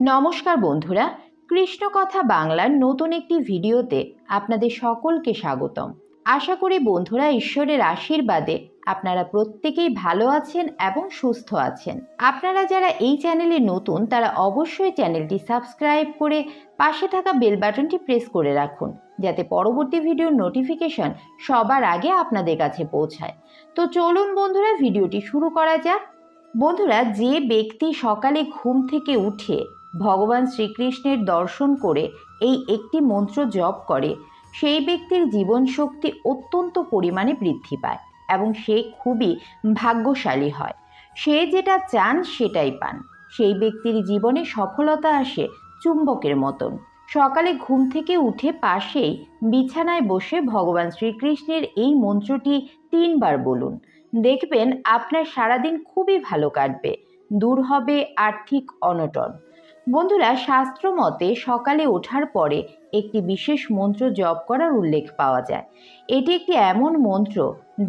নমস্কার বন্ধুরা, কৃষ্ণ কথা বাংলার নতুন একটি ভিডিওতে আপনাদের সকলকে স্বাগতম। আশা করি বন্ধুরা ঈশ্বরের আশীর্বাদে আপনারা প্রত্যেকেই ভালো আছেন এবং সুস্থ আছেন। আপনারা যারা এই চ্যানেলে নতুন, তারা অবশ্যই চ্যানেলটি সাবস্ক্রাইব করে পাশে থাকা বেল বাটনটি প্রেস করে রাখুন, যাতে পরবর্তী ভিডিওর নোটিফিকেশন সবার আগে আপনাদের কাছে পৌঁছায়। তো চলুন বন্ধুরা, ভিডিওটি শুরু করা যাক। বন্ধুরা, যে ব্যক্তি সকালে ঘুম থেকে উঠে ভগবান শ্রীকৃষ্ণের দর্শন করে এই একটি মন্ত্র জপ করে, সেই ব্যক্তির জীবন শক্তি অত্যন্ত পরিমাণে বৃদ্ধি পায় এবং সে খুবই ভাগ্যশালী হয়। সে যেটা চান সেটাই পান। সেই ব্যক্তির জীবনে সফলতা আসে চুম্বকের মতন। সকালে ঘুম থেকে উঠে পাশেই বিছানায় বসে ভগবান শ্রীকৃষ্ণের এই মন্ত্রটি তিনবার বলুন। দেখবেন আপনার সারাদিন খুবই ভালো কাটবে। দূর হবে আর্থিক অনটন। বন্ধুরা, শাস্ত্র মতে সকালে ওঠার পরে একটি বিশেষ মন্ত্র জপ করার উল্লেখ পাওয়া যায়। এটি একটি এমন মন্ত্র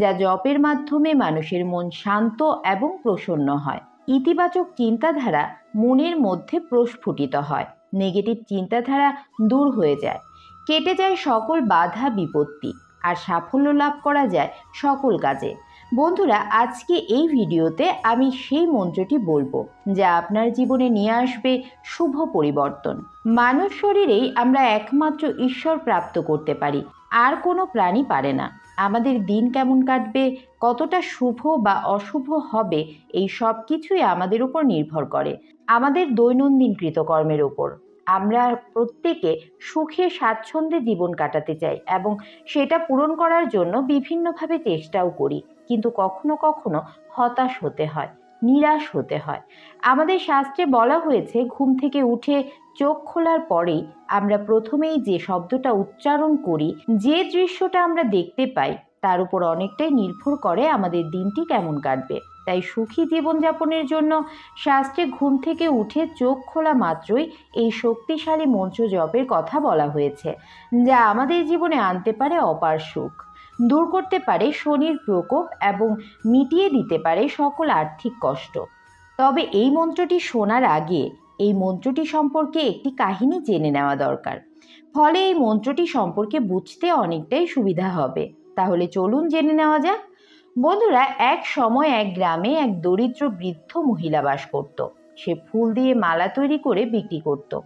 যা জপের মাধ্যমে মানুষের মন শান্ত এবং প্রসন্ন হয়। ইতিবাচক চিন্তাধারা মনের মধ্যে প্রস্ফুটিত হয়, নেগেটিভ চিন্তাধারা দূর হয়ে যায়, কেটে যায় সকল বাধা বিপত্তি আর সাফল্য লাভ করা যায় সকল কাজে। বন্ধুরা, আজকে এই ভিডিওতে আমি সেই মন্ত্রটি বলব, যা আপনার জীবনে নিয়ে আসবে শুভ পরিবর্তন। মানব শরীরেই আমরা একমাত্র ঈশ্বর প্রাপ্ত করতে পারি, আর কোনো প্রাণী পারে না। আমাদের দিন কেমন কাটবে, কতটা শুভ বা অশুভ হবে, এই সব কিছুই আমাদের উপর নির্ভর করে, আমাদের দৈনন্দিন কৃতকর্মের উপর। আমরা প্রত্যেকে সুখে, স্বাচ্ছন্দ্যে জীবন কাটাতে চাই এবং সেটা পূরণ করার জন্য বিভিন্নভাবে চেষ্টাও করি। কিন্তু কখনো কখনো হতাশ হতে হয়, নিরাশ হতে হয়। আমাদের শাস্ত্রে বলা হয়েছে, ঘুম থেকে উঠে চোখ খোলার পরেই আমরা প্রথমেই যে শব্দটা উচ্চারণ করি, যে দৃশ্যটা আমরা দেখতে পাই, তার উপর অনেকটাই নির্ভর করে আমাদের দিনটি কেমন কাটবে। তাই সুখী জীবনযাপনের জন্য শাস্ত্রে ঘুম থেকে উঠে চোখ খোলা মাত্রই এই শক্তিশালী মঞ্চ জপের কথা বলা হয়েছে, যা আমাদের জীবনে আনতে পারে অপার সুখ। দূর করতে পারে শনির প্রকোপ এবং মিটিয়ে দিতে পারে সকল আর্থিক কষ্ট। তবে এই মন্ত্রটি শোনার আগে এই মন্ত্রটি সম্পর্কে একটি কাহিনী জেনে নেওয়া দরকার। ফলে এই মন্ত্রটি সম্পর্কে বুঝতে অনেকটাই সুবিধা হবে। তাহলে চলুন জেনে নেওয়া যাক বন্ধুরা, এক সময় এক গ্রামে এক দরিদ্র বৃদ্ধ মহিলা বাস করত। সে ফুল দিয়ে মালা তৈরি করে বিক্রি করত।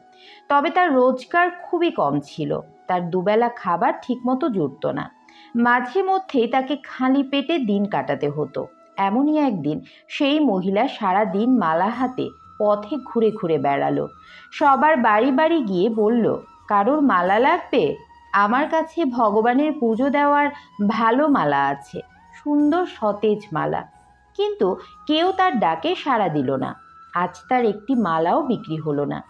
তবে তার রোজগার খুবই কম ছিল। তার দুবেলা খাবার ঠিকমতো জুটত না। মাঝে মধ্যেই তাকে খালি পেটে দিন কাটাতে হতো। এমনই একদিন সেই মহিলা সারা দিন মালা হাতে পথে ঘুরে ঘুরে বেড়ালো। সবার বাড়ি বাড়ি গিয়ে বলল, কারোর মালা লাগবে? আমার কাছে ভগবানের পুজো দেওয়ার ভালো মালা আছে। সুন্দর সতেজ মালা। কিন্তু কেউ তার ডাকে সাড়া দিল না। আজ তার একটি মালাও বিক্রি হলো না।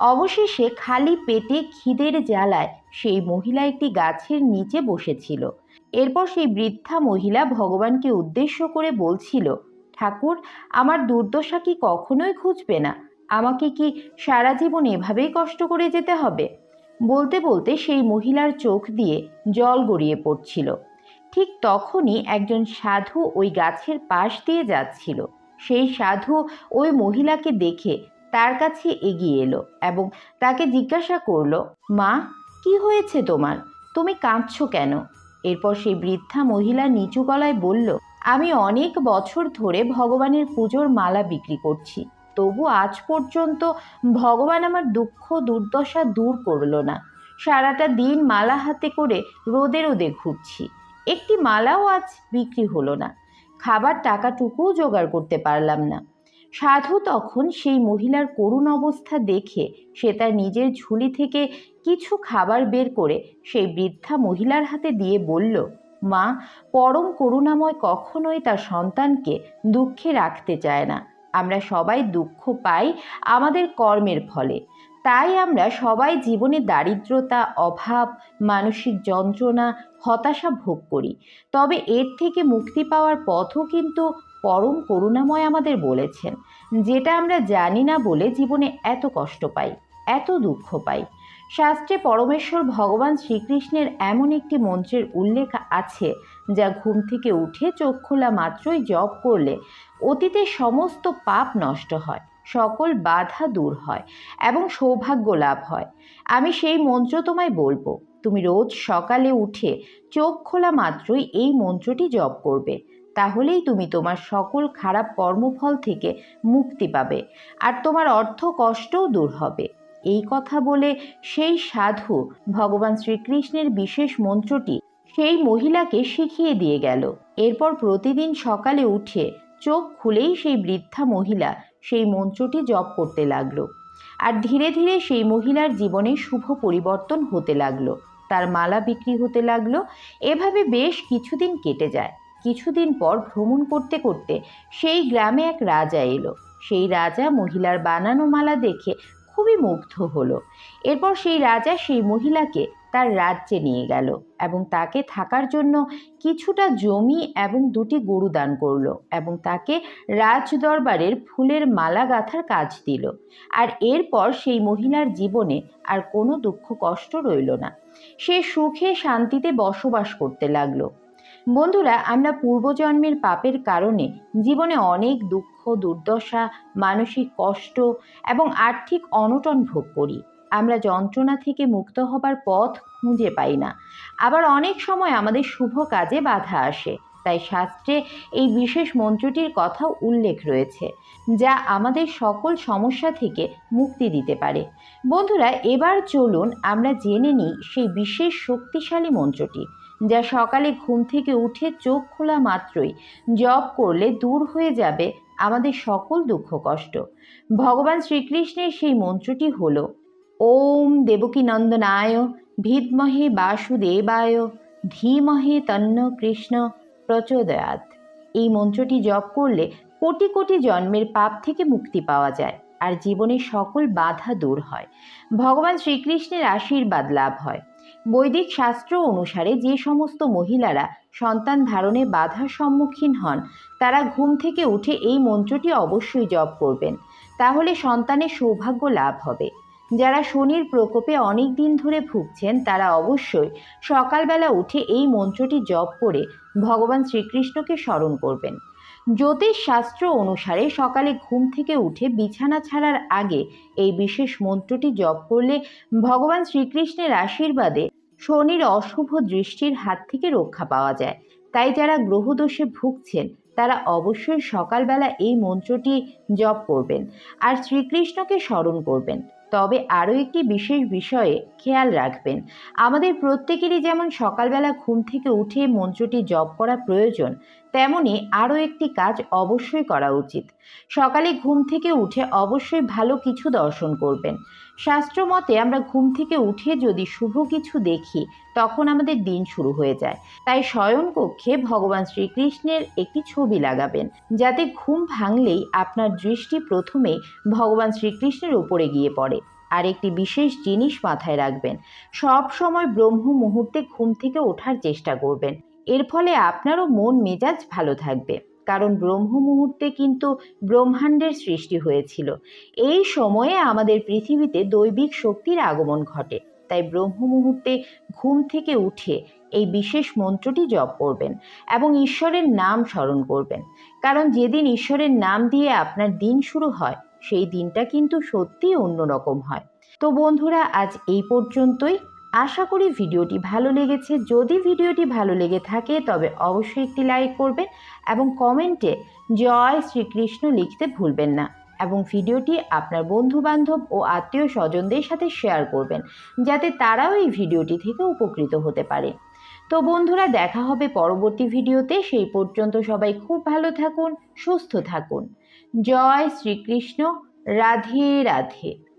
অবশেষে খালি পেটে খিদের জ্বালায় সেই মহিলা একটি গাছের নিচে বসেছিল। এরপর সেই বৃদ্ধা মহিলা ভগবানকে উদ্দেশ্য করে বলছিল, ঠাকুর, আমার দুর্দশা কি কখনোই খুঁজবে না? আমাকে কি সারা জীবন এভাবেই কষ্ট করে যেতে হবে? বলতে বলতে সেই মহিলার চোখ দিয়ে জল গড়িয়ে পড়ছিল। ঠিক তখনই একজন সাধু ওই গাছের পাশ দিয়ে যাচ্ছিল। সেই সাধু ওই মহিলাকে দেখে তার কাছে এগিয়ে এলো এবং তাকে জিজ্ঞাসা করল, মা, কি হয়েছে তোমার? তুমি কাঁদছো কেন? এরপর সেই বৃদ্ধা মহিলা নিচু গলায় বলল, আমি অনেক বছর ধরে ভগবানের পুজোর মালা বিক্রি করছি। তবু আজ পর্যন্ত ভগবান আমার দুঃখ, দুর্দশা দূর করল না। সারাটা দিন মালা হাতে করে রোদে রোদে ঘুরছি। একটি মালাও আজ বিক্রি হলো না। খাবার টাকাটুকুও জোগাড় করতে পারলাম না। সাধু তখন সেই মহিলার করুণ অবস্থা দেখে সে তার নিজের ঝুলি থেকে কিছু খাবার বের করে সেই বৃদ্ধা মহিলার হাতে দিয়ে বলল, মা, পরম করুণাময় কখনোই তার সন্তানকে দুঃখে রাখতে চায় না। আমরা সবাই দুঃখ পাই আমাদের কর্মের ফলে। তাই আমরা সবাই জীবনে দারিদ্রতা, অভাব, মানসিক যন্ত্রণা, হতাশা ভোগ করি। তবে এর থেকে মুক্তি পাওয়ার পথও কিন্তু পরম করুণাময় আমাদের বলেছেন, যেটা আমরা জানি না বলে জীবনে এত কষ্ট পাই, এত দুঃখ পাই। শাস্ত্রে পরমেশ্বর ভগবান শ্রীকৃষ্ণের এমন একটি মন্ত্রের উল্লেখ আছে, যা ঘুম থেকে উঠে চোখ খোলা মাত্রই জপ করলে অতীতের সমস্ত পাপ নষ্ট হয়, সকল বাধা দূর হয় এবং সৌভাগ্য লাভ হয়। আমি সেই মন্ত্র তোমায় বলব, তুমি রোজ সকালে উঠে চোখ খোলা মাত্রই এই মন্ত্রটি জপ করবে, তাহলেই তুমি তোমার সকল খারাপ কর্মফল থেকে মুক্তি পাবে আর তোমার অর্থ কষ্টও দূর হবে। এই কথা বলে সেই সাধু ভগবান শ্রীকৃষ্ণের বিশেষ মন্ত্রটি সেই মহিলাকে শিখিয়ে দিয়ে গেল। এরপর প্রতিদিন সকালে উঠে চোখ খুলেই সেই বৃদ্ধা মহিলা সেই মন্ত্রটি জপ করতে লাগল। আর ধীরে ধীরে সেই মহিলার জীবনে শুভ পরিবর্তন হতে লাগল। তার মালা বিক্রি হতে লাগল। এভাবে বেশ কিছুদিন কেটে যায়। কিছুদিন পর ভ্রমণ করতে করতে সেই গ্রামে এক রাজা এলো। সেই রাজা মহিলার বানানো মালা দেখে খুবই মুগ্ধ হলো। এরপর সেই রাজা সেই মহিলাকে তার রাজ্যে নিয়ে গেল এবং তাকে থাকার জন্য কিছুটা জমি এবং দুটি গরু দান করল এবং তাকে রাজ দরবারের ফুলের মালা গাঁথার কাজ দিল। আর এরপর সেই মহিলার জীবনে আর কোনো দুঃখ কষ্ট রইল না। সে সুখে শান্তিতে বসবাস করতে লাগল। বন্ধুরা, আমরা পূর্বজন্মের পাপের কারণে জীবনে অনেক দুঃখ, দুর্দশা, মানসিক কষ্ট এবং আর্থিক অনটন ভোগ করি। আমরা যন্ত্রণা থেকে মুক্ত হবার পথ খুঁজে পাই না। আবার অনেক সময় আমাদের শুভ কাজে বাধা আসে। তাই শাস্ত্রে এই বিশেষ মন্ত্রটির কথা উল্লেখ রয়েছে, যা আমাদের সকল সমস্যা থেকে মুক্তি দিতে পারে। বন্ধুরা, এবার চলুন আমরা জেনে নিই সেই বিশেষ শক্তিশালী মন্ত্রটি। যা সকালে ঘুম থেকে উঠে চোখ খোলা মাত্রই। জপ করলে দূর হয়ে যাবে আমাদের সকল দুঃখ কষ্ট। ভগবান শ্রীকৃষ্ণের সেই মন্ত্রটি হল, ওম দেবকী নন্দনায় ভিদ্মহে বাসুদেবায় ধীমহে তন্ন কৃষ্ণ প্রচোদয়াত এই মন্ত্রটি জপ করলে কোটি কোটি জন্মের পাপ থেকে মুক্তি পাওয়া যায় আর জীবনের সকল বাধা দূর হয়। ভগবান শ্রীকৃষ্ণের আশীর্বাদ লাভ হয়। বৈদিক শাস্ত্র অনুসারে যে সমস্ত মহিলারা সন্তান ধারণে বাধার সম্মুখীন হন, তারা ঘুম থেকে উঠে এই মন্ত্রটি অবশ্যই জপ করবেন। তাহলে সন্তানের সৌভাগ্য লাভ হবে। যারা শনির প্রকোপে অনেক দিন ধরে ভুগছেন, তারা অবশ্যই সকালবেলা উঠে এই মন্ত্রটি জপ করে ভগবান শ্রীকৃষ্ণকে স্মরণ করবেন। জ্যোতিষ শাস্ত্র অনুসারে সকালে ঘুম থেকে উঠে বিছানা ছাড়ার আগে এই বিশেষ মন্ত্রটি জপ করলে ভগবান শ্রীকৃষ্ণের আশীর্বাদে শনির অশুভ দৃষ্টির হাত থেকে রক্ষা পাওয়া যায়। তাই যারা গ্রহদোষে ভুগছেন, তারা অবশ্যই সকালবেলা এই মন্ত্রটি জপ করবেন আর শ্রীকৃষ্ণকে স্মরণ করবেন। তবে আরও একটি বিশেষ বিষয়ে খেয়াল রাখবেন। আমাদের প্রত্যেকেরই যেমন সকালবেলা ঘুম থেকে উঠে মন্ত্রটি জপ করা প্রয়োজন, তেমনি আরও একটি কাজ অবশ্যই করা উচিত। সকালে ঘুম থেকে উঠে অবশ্যই ভালো কিছু দর্শন করবেন। শাস্ত্র মতে আমরা ঘুম থেকে উঠে যদি শুভ কিছু দেখি, তখন আমাদের দিন শুরু হয়ে যায়। তাই শয়ন কক্ষে ভগবান শ্রীকৃষ্ণের একটি ছবি লাগাবেন, যাতে ঘুম ভাঙলেই আপনার দৃষ্টি প্রথমে ভগবান শ্রীকৃষ্ণের উপরে গিয়ে পড়ে। আর একটি বিশেষ জিনিস মাথায় রাখবেন, সব সময় ব্রহ্ম মুহূর্তে ঘুম থেকে ওঠার চেষ্টা করবেন। এর ফলে আপনারও মন মেজাজ ভালো থাকবে। কারণ ব্রহ্ম মুহূর্তে কিন্তু ব্রহ্মাণ্ডের সৃষ্টি হয়েছিল। এই সময়ে আমাদের পৃথিবীতে দৈবিক শক্তির আগমন ঘটে, তাই ব্রহ্ম মুহূর্তে ঘুম থেকে উঠে এই বিশেষ মন্ত্রটি জপ করবেন এবং ঈশ্বরের নাম স্মরণ করবেন। কারণ যেদিন ঈশ্বরের নাম দিয়ে আপনার দিন শুরু হয়, সেই দিনটা কিন্তু সত্যিই অন্যরকম হয়। তো বন্ধুরা, আজ এই পর্যন্তই। আশা করি ভিডিওটি ভালো লেগেছে। যদি ভিডিওটি ভালো লেগে থাকে, তবে অবশ্যই একটি লাইক করবেন এবং কমেন্টে জয় শ্রীকৃষ্ণ লিখতে ভুলবেন না এবং ভিডিওটি আপনার বন্ধু বান্ধব ও আত্মীয় স্বজনদের সাথে শেয়ার করবেন, যাতে তারাও এই ভিডিওটি থেকে উপকৃত হতে পারে। তো বন্ধুরা, দেখা হবে পরবর্তী ভিডিওতে। সেই পর্যন্ত সবাই খুব ভালো থাকুন, সুস্থ থাকুন। জয় শ্রীকৃষ্ণ, রাধে রাধে।